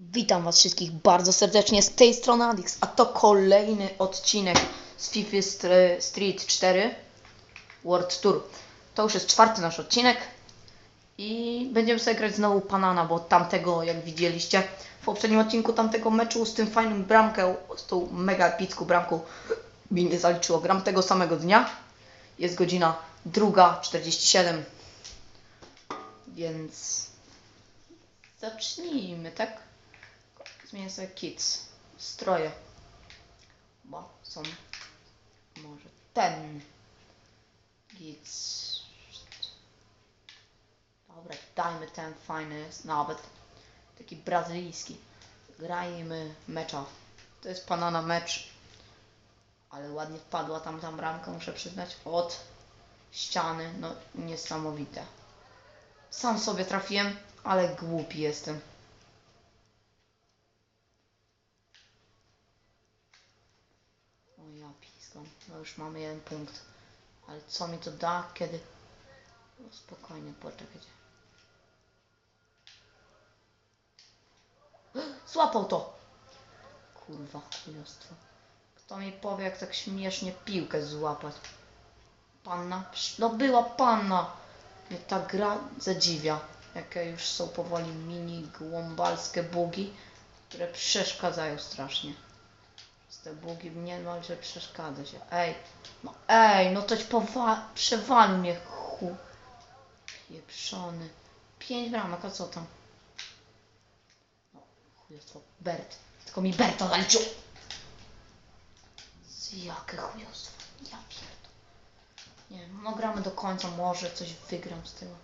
Witam Was wszystkich bardzo serdecznie z tej strony Adix, a to kolejny odcinek z FIFA Str- Street 4 World Tour. To już jest czwarty nasz odcinek i będziemy sobie grać znowu Panana, bo tamtego, jak widzieliście w poprzednim odcinku tamtego meczu z tym fajnym bramką, z tą mega epicką bramką mi nie zaliczyło. Gram tego samego dnia. Jest godzina druga 47. Więc zacznijmy, tak? Zmienię kits. Stroje. Bo są może ten kits. Dobra, dajmy ten fajny, nawet taki brazylijski. Grajmy mecza. To jest panana mecz. Ale ładnie wpadła tam ta bramka, muszę przyznać, od ściany. No niesamowite. Sam sobie trafiłem, ale głupi jestem. O piskam. No już mamy jeden punkt. Ale co mi to da, kiedy... No spokojnie, poczekajcie. Złapał to! Kurwa, chujostwo. Kto mi powie, jak tak śmiesznie piłkę złapać? Panna? No była panna! Mnie ta gra zadziwia. Jakie już są powoli mini głąbalskie bugi, które przeszkadzają strasznie. Z te bugi niemalże przeszkadza się. Ej, no ej, no powa- przewalił mnie chu. Pieprzony. Pięć bramek, a co tam? No, chujostwo. Bert. Tylko mi Berta zaliczył. Jakie chujostwo. Ja pierdolę. Nie no gramy do końca, może coś wygram z tego.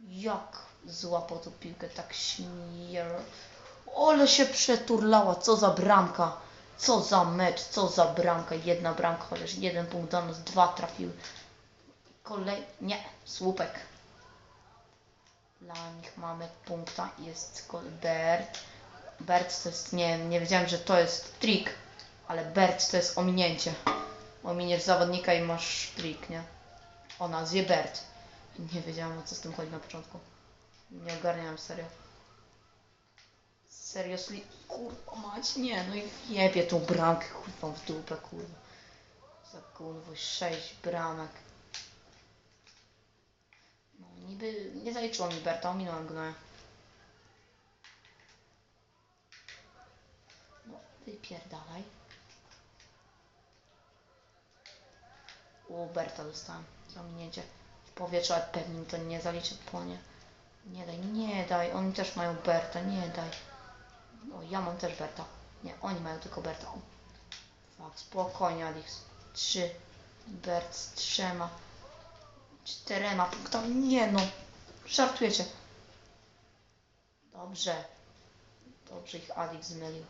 Jak złapał tą piłkę tak śmier... Ole się przeturlała, co za bramka. Co za mecz, co za bramka. Jedna bramka, chociaż jeden punkt do nas, dwa trafiły. Kolej... Nie, słupek. Dla nich mamy punkta, jest Bert. Bert to jest, nie nie wiedziałem, że to jest trik, ale Bert to jest ominięcie. Ominiesz zawodnika i masz trik, nie? O nazwie Bert. Nie wiedziałam o co z tym chodzi na początku. Nie ogarniałem serio. Seriously? Kurwa mać, nie, no i jebie tą bramkę, kurwa w dupę, kurwa. Za kurwa, sześć bramek. No niby, nie zaliczyło mi Berta, ominąłem gnoja. No, wypierdalaj. U Berta dostałem zaminięcie w powietrzu, ale pewnie to nie zaliczy płonie. Nie daj, nie daj, oni też mają Berta, nie daj. O, ja mam też Berta. Nie, oni mają tylko Berta. Fuck, spokojnie, Alex. Trzy. Bert z trzema. Czterema punktami. Nie no. Żartujecie. Dobrze. Dobrze ich Alex zmylił.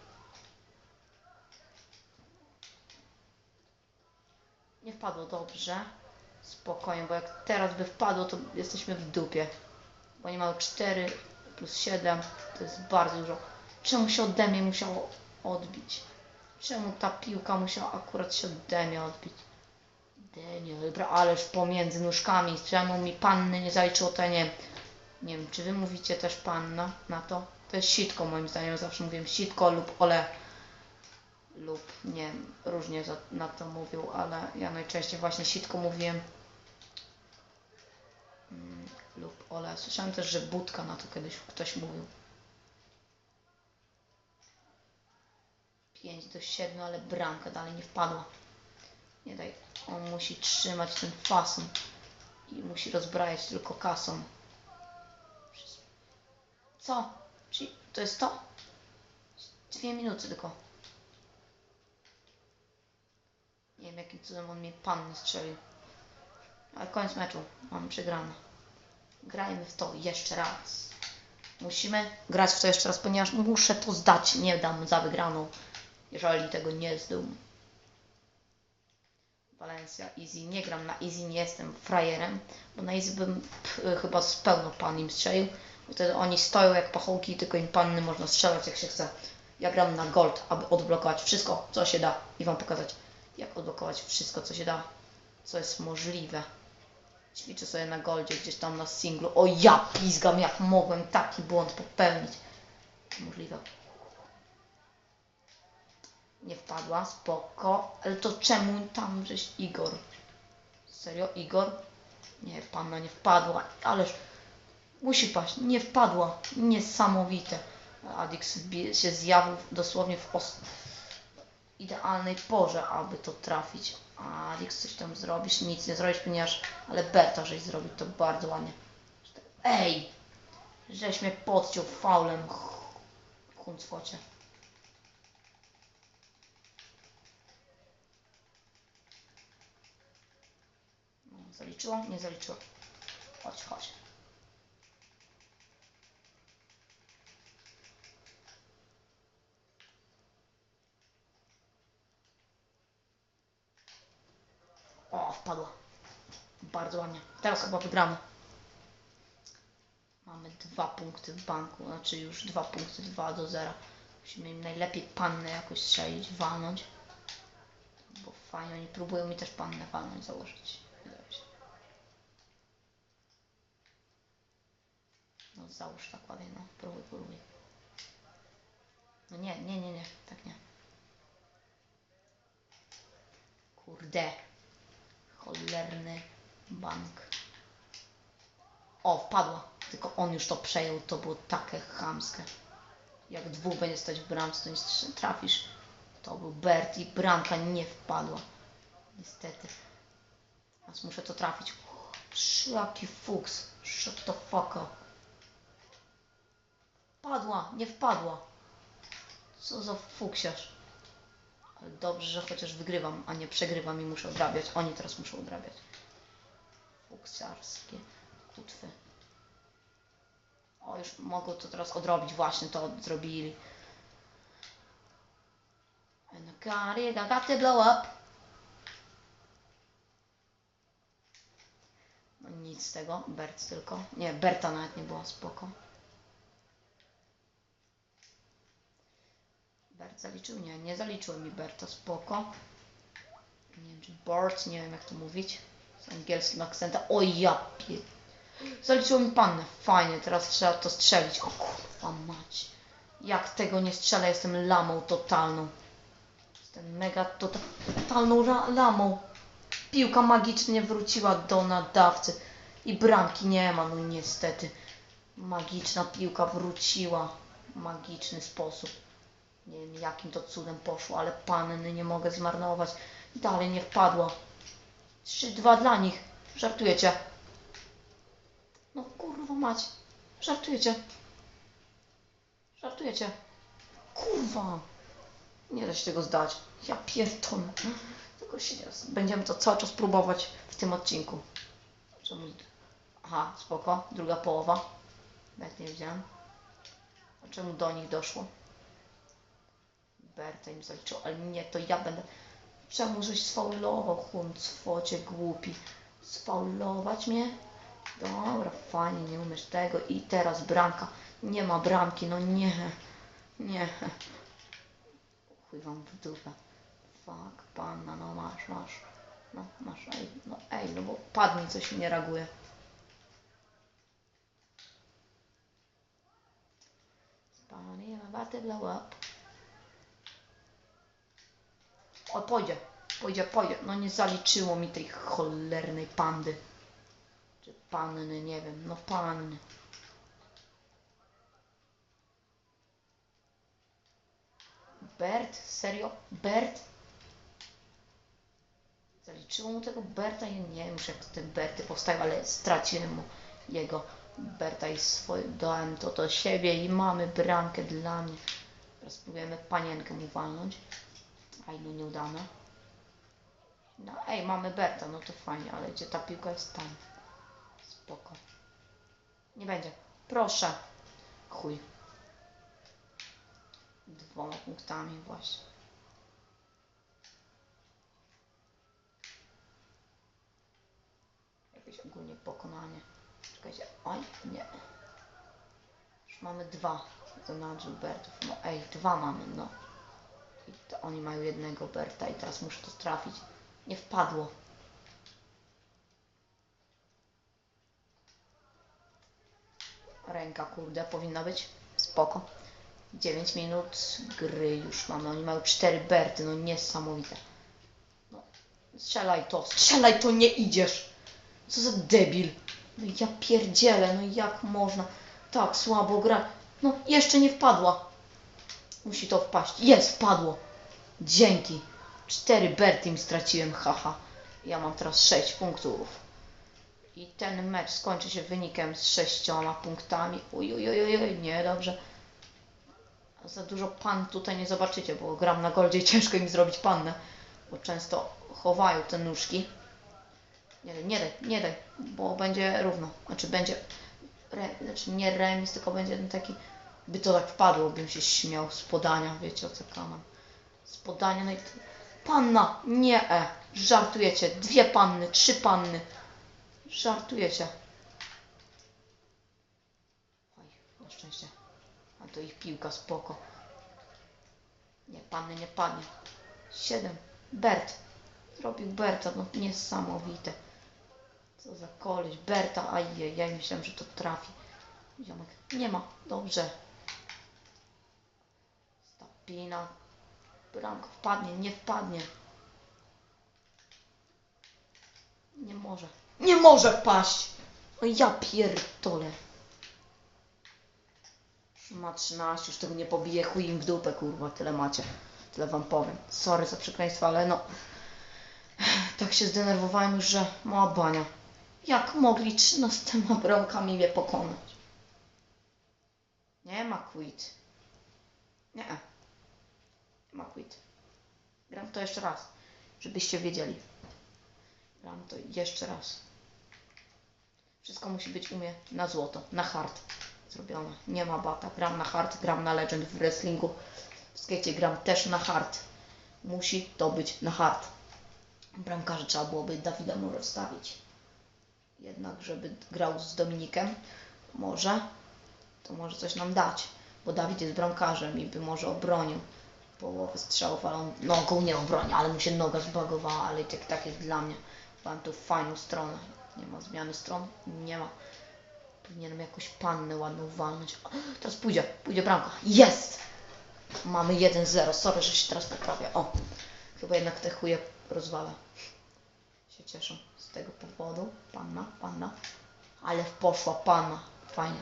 Nie wpadło dobrze. Spokojnie, bo jak teraz by wpadło, to jesteśmy w dupie. Bo oni mają 4 plus 7. To jest bardzo dużo. Czemu się ode mnie musiało odbić? Czemu ta piłka musiała akurat się ode mnie odbić? Daniel, dobra, ależ pomiędzy nóżkami. Czemu mi panny nie zaliczyło, to nie. Nie wiem, czy wy mówicie też panna na to? To jest sitko moim zdaniem. Zawsze mówiłem sitko lub ole. Lub nie wiem, różnie na to mówił, ale ja najczęściej właśnie sitko mówiłem. Mm, lub ole. Słyszałem też, że budka na to kiedyś ktoś mówił. 5 do 7, ale bramka dalej nie wpadła. Nie daj. On musi trzymać ten fason i musi rozbrajać tylko kasą. Co? Czyli to jest to? Dwie minuty tylko. Nie wiem jakim cudem on mnie panny strzelił. Ale koniec meczu. Mamy przegrane. Grajmy w to jeszcze raz. Musimy grać w to jeszcze raz, ponieważ muszę to zdać. Nie dam za wygraną, jeżeli tego nie zdum. Valencia Easy. Nie gram na Easy, nie jestem frajerem, bo na Easy bym p, chyba z pełno pan im strzelił. Wtedy oni stoją jak pachołki, tylko im panny można strzelać jak się chce. Ja gram na Gold, aby odblokować wszystko, co się da i Wam pokazać, jak odblokować wszystko, co się da, co jest możliwe. Ćwiczę sobie na Goldzie, gdzieś tam na singlu. O ja pizgam, jak mogłem taki błąd popełnić. możliwe. Nie wpadła, spoko. Ale to czemu tam żeś Igor? Serio, Igor? Nie, panna nie wpadła. Ależ musi paść. Nie wpadła. Niesamowite. Adix się zjawił dosłownie w idealnej porze, aby to trafić. Adix coś tam zrobisz, nic nie zrobisz, ponieważ... Ale Berta żeś zrobił to bardzo ładnie. Ej! Żeś mnie podciął faulem. Huncwocie. No, Zaliczyło? Nie zaliczyło. Chodź, chodź. O, wpadła. Bardzo ładnie. Teraz chyba wygramy. Mamy dwa punkty w banku, znaczy już dwa punkty, 2 do 0. Musimy im najlepiej pannę jakoś strzelić, walnąć. Bo fajnie, oni próbują mi też pannę walnąć, założyć. Wydaje się. Załóż tak ładnie, no. Próbuj, próbuj. No nie, nie, nie, nie, tak nie. Kurde. Cholerny bank. O, wpadła. Tylko on już to przejął. To było takie chamskie. Jak dwóch będzie stać w bramce, to nie trafisz. To był Bert i bramka nie wpadła. Niestety. Teraz muszę to trafić. Jaki fuks. Shut the fuck up. Padła, nie wpadła. Co za fuksiarz. Ale dobrze, że chociaż wygrywam, a nie przegrywam i muszę odrabiać. Oni teraz muszą odrabiać. Fuksiarskie kutwy. O, już mogą to teraz odrobić. Właśnie to zrobili. Got to blow up. No nic z tego. Bert tylko. Nie, Berta nawet nie było spoko. Bert zaliczył? Nie, nie zaliczył mi Berta, spoko. Nie wiem, czy Bart, nie wiem jak to mówić. Z angielskim akcentem. O ja pie... Mi pannę. Fajnie, teraz trzeba to strzelić. O kurwa mać. Jak tego nie strzelę, jestem lamą totalną. Jestem mega tota- totalną lamą. Piłka magicznie wróciła do nadawcy. I bramki nie ma, no niestety. Magiczna piłka wróciła. W magiczny sposób. Nie wiem jakim to cudem poszło, ale panny nie mogę zmarnować. Dalej nie wpadła. 3-2 dla nich. Żartujecie. No kurwa mać. Żartujecie. Żartujecie. Kurwa. Nie da się tego zdać. Ja pierdolę. Tylko się nie... Będziemy to cały czas próbować w tym odcinku. Aha, spoko. Druga połowa. Nawet nie wiedziałem. A czemu do nich doszło? Berta im zaliczył, ale nie, to ja będę... Czemu żeś sfaulował, chuncwocie głupi? Sfaulować mnie? Dobra, fajnie, nie umiesz tego. I teraz bramka. Nie ma bramki, no nie. Nie. Chuj wam w dupę. Fuck, panna, no masz, masz. No, masz, ej, no ej, no bo padnie, coś mi nie reaguje. Spawnie, I'm about to blow up. O, pójdzie, pójdzie, pójdzie. No nie zaliczyło mi tej cholernej pandy. Czy panny, nie wiem, no panny. Bert? Serio? Bert? Zaliczyło mu tego Berta? Ja nie wiem już jak te Berty powstają, ale straciłem mu jego Berta i swoje, dałem to do siebie i mamy bramkę dla mnie. Teraz spróbujemy panienkę mu walnąć. Aj, no nieudane. No ej, mamy Berta, no to fajnie, ale gdzie ta piłka jest tam? Spoko. Nie będzie. Proszę. Chuj. Dwoma punktami właśnie. Jakieś ogólnie pokonanie. Czekajcie. Oj, nie. Już mamy dwa. To na Gilbertów. No ej, dwa mamy, no. To oni mają jednego Berta i teraz muszę to trafić. Nie wpadło. Ręka, kurde, powinna być. Spoko. 9 minut gry już mamy. Oni mają 4 berty, no niesamowite. No, strzelaj to, strzelaj to, nie idziesz. Co za debil. No ja pierdzielę, no jak można tak słabo gra. No, jeszcze nie wpadła. Musi to wpaść. Jest, wpadło. Dzięki. 4 berty im straciłem, haha. Ja mam teraz 6 punktów. I ten mecz skończy się wynikiem z sześcioma punktami. Uj, uj, uj, uj, uj, nie, dobrze. Za dużo pan tutaj nie zobaczycie, bo gram na goldzie i ciężko mi zrobić pannę, bo często chowają te nóżki. Nie daj, nie daj, nie daj, bo będzie równo. Znaczy będzie, re, znaczy nie remis, tylko będzie taki, by to tak wpadło, bym się śmiał z podania, wiecie o co kaman. Z podania, no i panna, nie e, żartujecie, dwie panny, trzy panny. Żartujecie. Oj, na szczęście. A to ich piłka, spoko. Nie, panny nie padnie. Siedem. Bert. Zrobił Berta, no niesamowite. Co za koleś. Berta, ajej, ja myślałem, że to trafi. Ziomek. Nie ma. Dobrze. Stapina. Bramka wpadnie, nie wpadnie. Nie może. Nie może paść! No ja pierdolę. Ma 13, już tego nie pobije, chuj im w dupę, kurwa, tyle macie. Tyle wam powiem. Sorry za przekleństwo, ale no... Tak się zdenerwowałem już, że mała bania. Jak mogli 13 bramkami mnie pokonać? Nie ma quit. Nie. Ma. Gram to jeszcze raz, żebyście wiedzieli. Gram to jeszcze raz. Wszystko musi być u mnie na złoto, na hard zrobione. Nie ma bata. Gram na hard, gram na legend w wrestlingu. W skate gram też na hard. Musi to być na hard. Bramkarza trzeba byłoby Dawida mu rozstawić. Jednak, żeby grał z Dominikiem, może, to może coś nam dać. Bo Dawid jest bramkarzem i by może obronił połowę strzałów, ale on nogą nie obroni, ale mu się noga zbagowała, ale i tak, tak jest dla mnie. Mam tu fajną stronę. Nie ma zmiany stron? Nie ma. Powinienem jakąś pannę ładną walnąć. O, teraz pójdzie, pójdzie bramka. Jest! Mamy 1-0. Sorry, że się teraz poprawię. O, chyba jednak te chuje rozwala. Się cieszę z tego powodu. Panna, panna. Ale poszła panna. Fajnie.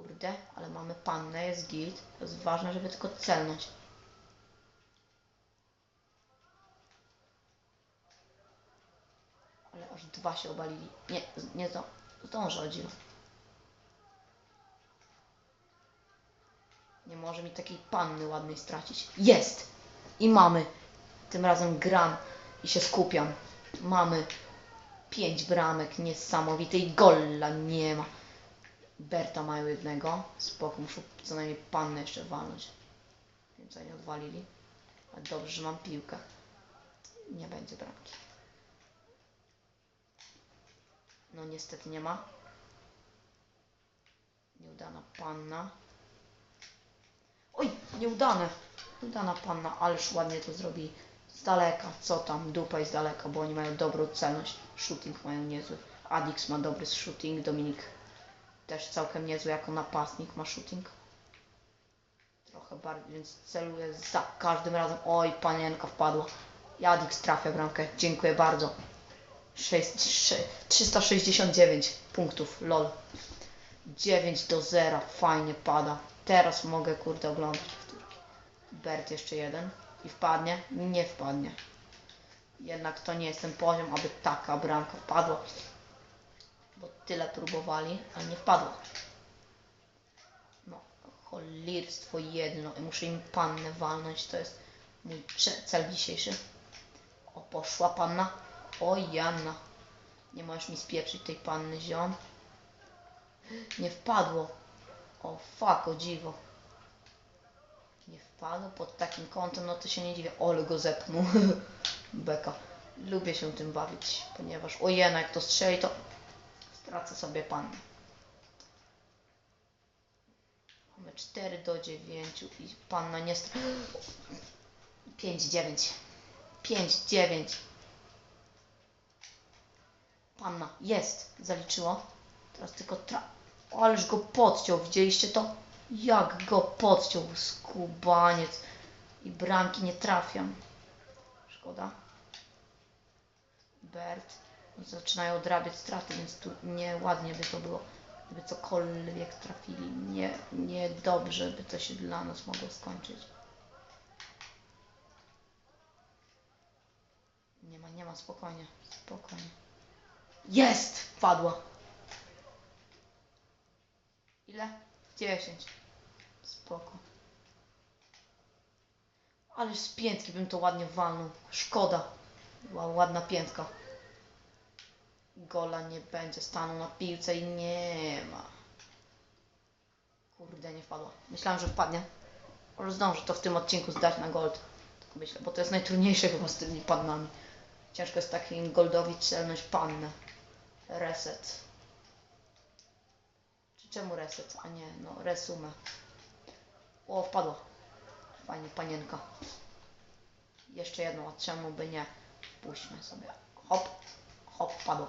Kurde, ale mamy pannę, jest git. To jest ważne, żeby tylko celnąć. Ale aż dwa się obalili. Nie, nie zdążę. Zdążę o dziwo. Nie może mi takiej panny ładnej stracić. Jest! I mamy. Tym razem gram i się skupiam. Mamy pięć bramek, niesamowite i golla nie ma. Berta mają jednego. Spoko, muszę co najmniej pannę jeszcze walnąć. Więc oni odwalili. Ale dobrze, że mam piłkę. Nie będzie bramki. No niestety nie ma. Nieudana panna. Oj, nieudane. Nieudana panna, ależ ładnie to zrobili. Z daleka, co tam, dupa jest z daleka, bo oni mają dobrą celność. Shooting mają niezły. Adix ma dobry shooting, Dominik też całkiem niezły jako napastnik ma shooting. Trochę bardziej, więc celuję za każdym razem. Oj, panienka wpadła. Jadix trafia bramkę. Dziękuję bardzo. 6, 369 punktów, lol. 9 do 0, fajnie pada. Teraz mogę kurde oglądać powtórki. Bert jeszcze jeden i wpadnie? Nie wpadnie. Jednak to nie jest ten poziom, aby taka bramka wpadła. Bo tyle próbowali, ale nie wpadła. No, cholirstwo jedno. I muszę im pannę walnąć, to jest mój cel dzisiejszy. O, poszła panna. O, Janna. Nie możesz mi spieprzyć tej panny, ziom. Nie wpadło. O, fuck, o dziwo. Nie wpadło pod takim kątem, no to się nie dziwię. Ole go zepnął. Beka. Lubię się tym bawić, ponieważ o jena, jak to strzeli, to stracę sobie pannę. Mamy 4 do 9 i panna nie str... 5, 9. 5, 9. Panna, jest, zaliczyło. Teraz tylko tra... Ależ go podciął, widzieliście to? Jak go podciął skubaniec. I bramki nie trafiam. Szkoda. Bert. Zaczynają odrabiać straty, więc tu nieładnie by to było. Gdyby cokolwiek trafili. Nie, nie dobrze by to się dla nas mogło skończyć. Nie ma, nie ma, spokojnie, spokojnie. Jest! Wpadła. Ile? 10. Spoko. Ale z piętki bym to ładnie walnął. Szkoda. Była ładna piętka. Gola nie będzie. Stanął na piłce i nie ma. Kurde, nie wpadła. Myślałem, że wpadnie. Może zdążę to w tym odcinku zdać na gold. Tak myślę, bo to jest najtrudniejsze chyba z tymi pannami. Ciężko jest takim goldowi celność pannę. Reset. Czy czemu reset, a nie, no resumę. O, wpadła. Fajnie, panienka. Jeszcze jedną, a czemu by nie? Puśćmy sobie. Hop, hop, wpadła.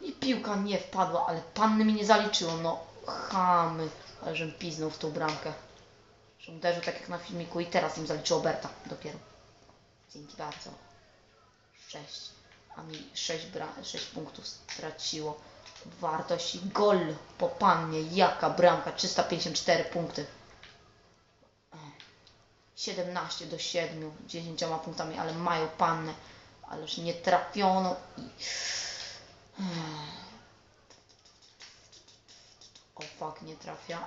I piłka nie wpadła, ale panny mi nie zaliczyło. No, chamy. Ale żem piznął w tą bramkę. Że uderzył tak jak na filmiku i teraz im zaliczyło Berta dopiero. Dzięki bardzo. 6. A mi 6, bra- 6 punktów straciło. Wartość i gol po pannie. Jaka bramka? 354 punkty. 17 do 7, 10 punktami, ale mają pannę. Ależ nie trafiono i... O fuck, nie trafia.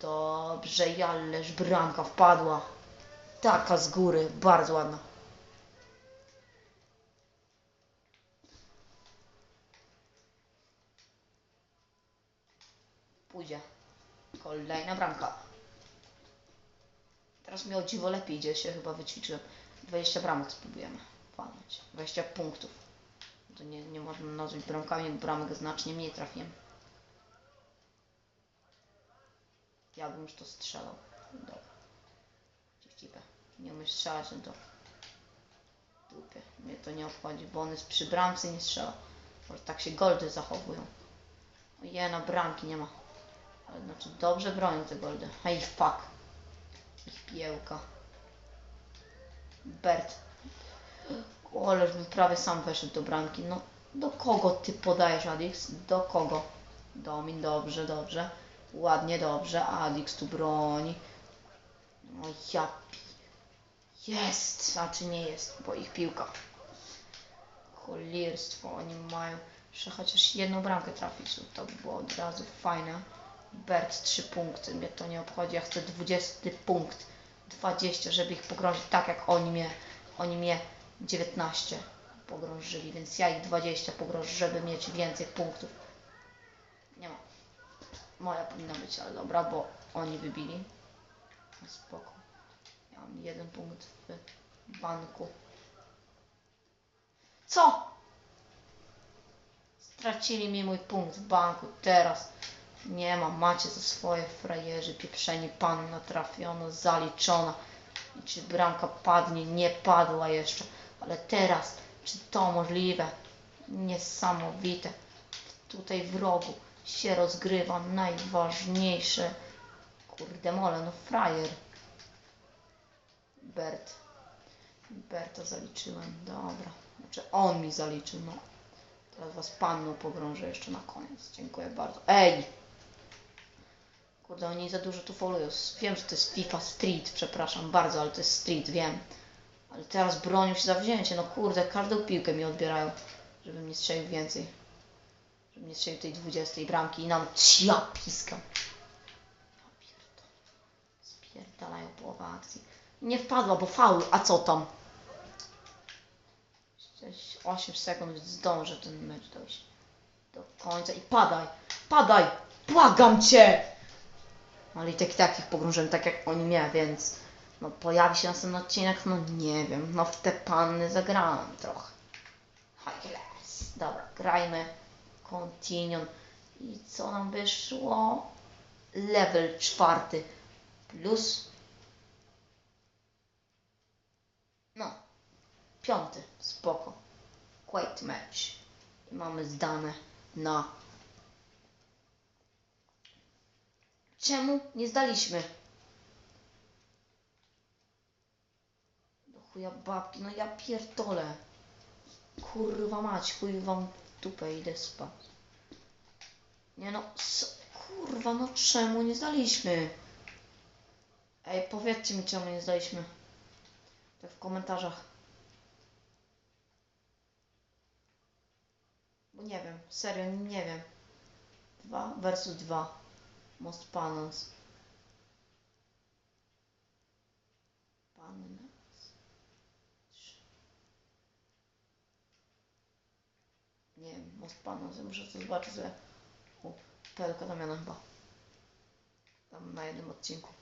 Dobrze, ależ bramka wpadła. Taka z góry, bardzo ładna. Pójdzie. Kolejna bramka. Teraz mi o dziwo lepiej idzie, się chyba wyćwiczyłem. 20 bramek spróbujemy walnąć. 20 punktów. To nie, nie można nazwać bramkami, bo bramek znacznie mniej trafiłem. Ja bym już to strzelał. Dobra. Cichcipę. Nie umiesz strzelać, no to dupie. Mnie to nie obchodzi, bo on jest przy bramce nie strzela. Może tak się goldy zachowują. Ojej, na bramki nie ma. Ale znaczy dobrze bronią te goldy. Hej, fuck. Ich piełka. Bert. Oleż prawie sam weszedł do bramki. No, do kogo ty podajesz, Adix? Do kogo? Domin, dobrze, dobrze. Ładnie, dobrze. Adix tu broni. No ja... Jest! Znaczy nie jest, bo ich piłka. Cholierstwo, oni mają... Jeszcze chociaż jedną bramkę trafić, no to by było od razu fajne. Bert 3 punkty, mnie to nie obchodzi, ja chcę 20 punkt. 20, żeby ich pogrążyć tak jak oni mnie, oni mnie 19 pogrążyli, więc ja ich 20 pogrążę, żeby mieć więcej punktów. Nie ma. Moja powinna być, ale dobra, bo oni wybili. Spoko. Ja mam jeden punkt w banku. Co? Stracili mi mój punkt w banku. Teraz nie ma. Macie za swoje frajerzy. Pieprzeni panna trafiono, zaliczona. I czy bramka padnie? Nie padła jeszcze. Ale teraz, czy to możliwe? Niesamowite. Tutaj w rogu się rozgrywa najważniejsze. Kurde mole, no frajer. Bert. Berta zaliczyłem, dobra. Znaczy on mi zaliczył, no. Teraz was panną pogrążę jeszcze na koniec. Dziękuję bardzo. Ej! Kurde, oni za dużo tu folują. Wiem, że to jest FIFA Street, przepraszam bardzo, ale to jest Street, wiem. Ale teraz bronią się za wzięcie. No kurde, każdą piłkę mi odbierają, żebym nie strzelił więcej. Żebym nie strzelił tej 20 bramki i nam ja piskam. Spierdalają połowę akcji. Nie wpadła, bo faul, a co tam? Jeszcze 8 sekund zdążę ten mecz dojść do końca i padaj, padaj, błagam cię! Ale i tak i tak ich pogrążyłem tak jak oni mnie, więc no pojawi się następny odcinek, no nie wiem, no w te panny zagrałem trochę. High class. Dobra, grajmy. Continuum. I co nam wyszło? Level czwarty. Plus. No. Piąty. Spoko. Quite match. I mamy zdane na Czemu nie zdaliśmy? Do chuja babki, no ja pierdolę. Kurwa mać, chuj wam w dupę, idę spać. Nie no, kurwa, no czemu nie zdaliśmy? Ej, powiedzcie mi, czemu nie zdaliśmy. Tak w komentarzach. Bo nie wiem, serio, nie wiem. Dwa versus dwa. Most Panons. Panons. Nie wiem, Most Panons, ja muszę to zobaczyć sobie. U, Pelka Damiana chyba. Tam na jednym odcinku.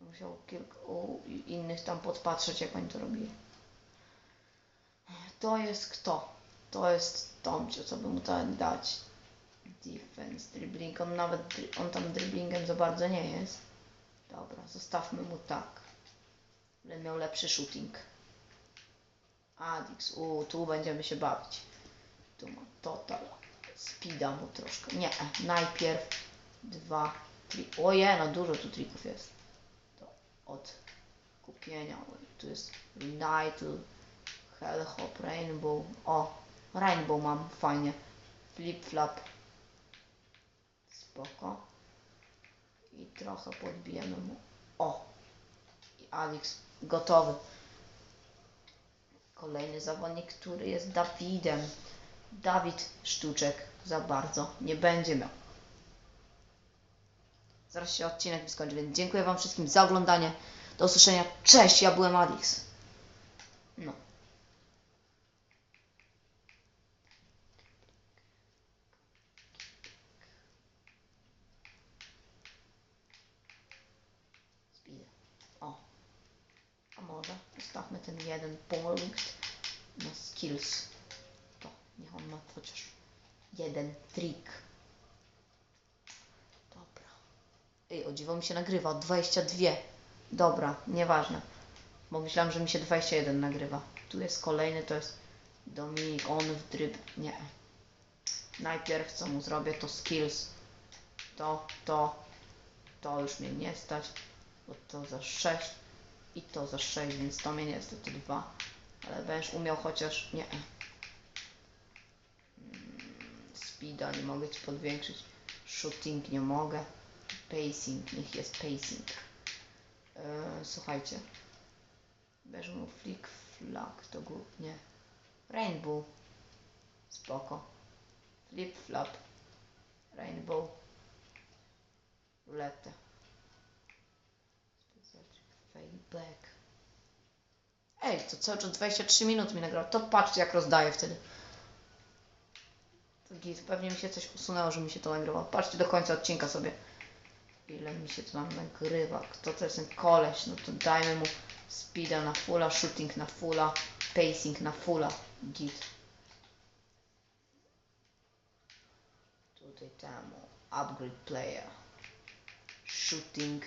Musiał kilku u innych tam podpatrzeć, jak oni to robili. To jest kto? To jest Tomcio, co by mu tam dać. Defense, dribbling, on nawet, on tam dribblingiem za bardzo nie jest. Dobra, zostawmy mu tak. Ale miał lepszy shooting. Adix, u, tu będziemy się bawić. Tu ma total. Speeda mu troszkę. Nie, najpierw dwa tri... Oje, no dużo tu trików jest. To od kupienia. Tu jest United, Hellhop, Rainbow. O, Rainbow mam, fajnie. Flip flap. Spoko. I trochę podbijemy mu. O! I Alex gotowy. Kolejny zawodnik, który jest Dawidem. Dawid Sztuczek za bardzo nie będzie miał. Zaraz się odcinek skończy, więc dziękuję Wam wszystkim za oglądanie. Do usłyszenia. Cześć, ja byłem Alex. No. Speed. O. A może zostawmy ten jeden punkt na skills. To niech on ma chociaż jeden trik. Dobra. Ej, o dziwo mi się nagrywa. 22. Dobra, nieważne. Bo myślałam, że mi się 21 nagrywa. Tu jest kolejny, to jest Dominik, on w dryb. Nie. Najpierw co mu zrobię to skills. To, to, to już mnie nie stać. Bo to za 6 i to za 6, więc to mnie niestety 2. Ale będziesz umiał chociaż. Nie. Mm, Speeda nie mogę ci podwiększyć. Shooting nie mogę. Pacing, niech jest pacing. Eee, słuchajcie. Bierz mu flick flag, to go. Nie. Rainbow. Spoko. Flip flap. Rainbow. Roulette. Back. Ej, to cały czas 23 minut mi nagrał. To patrzcie jak rozdaję wtedy. To git, pewnie mi się coś usunęło, że mi się to nagrywa. Patrzcie do końca odcinka sobie. Ile mi się to nagrywa. Kto to jest ten koleś? No to dajmy mu speeda na fulla, shooting na fulla, pacing na fulla. Git. Tutaj temu. Upgrade player. Shooting.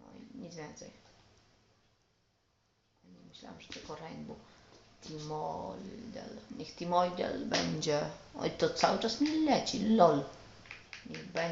No i nic więcej. Myślałam, że tylko Rainbow. Timoidel. Niech Timoidel będzie. Oj, to cały czas mi leci. LOL. Niech będzie.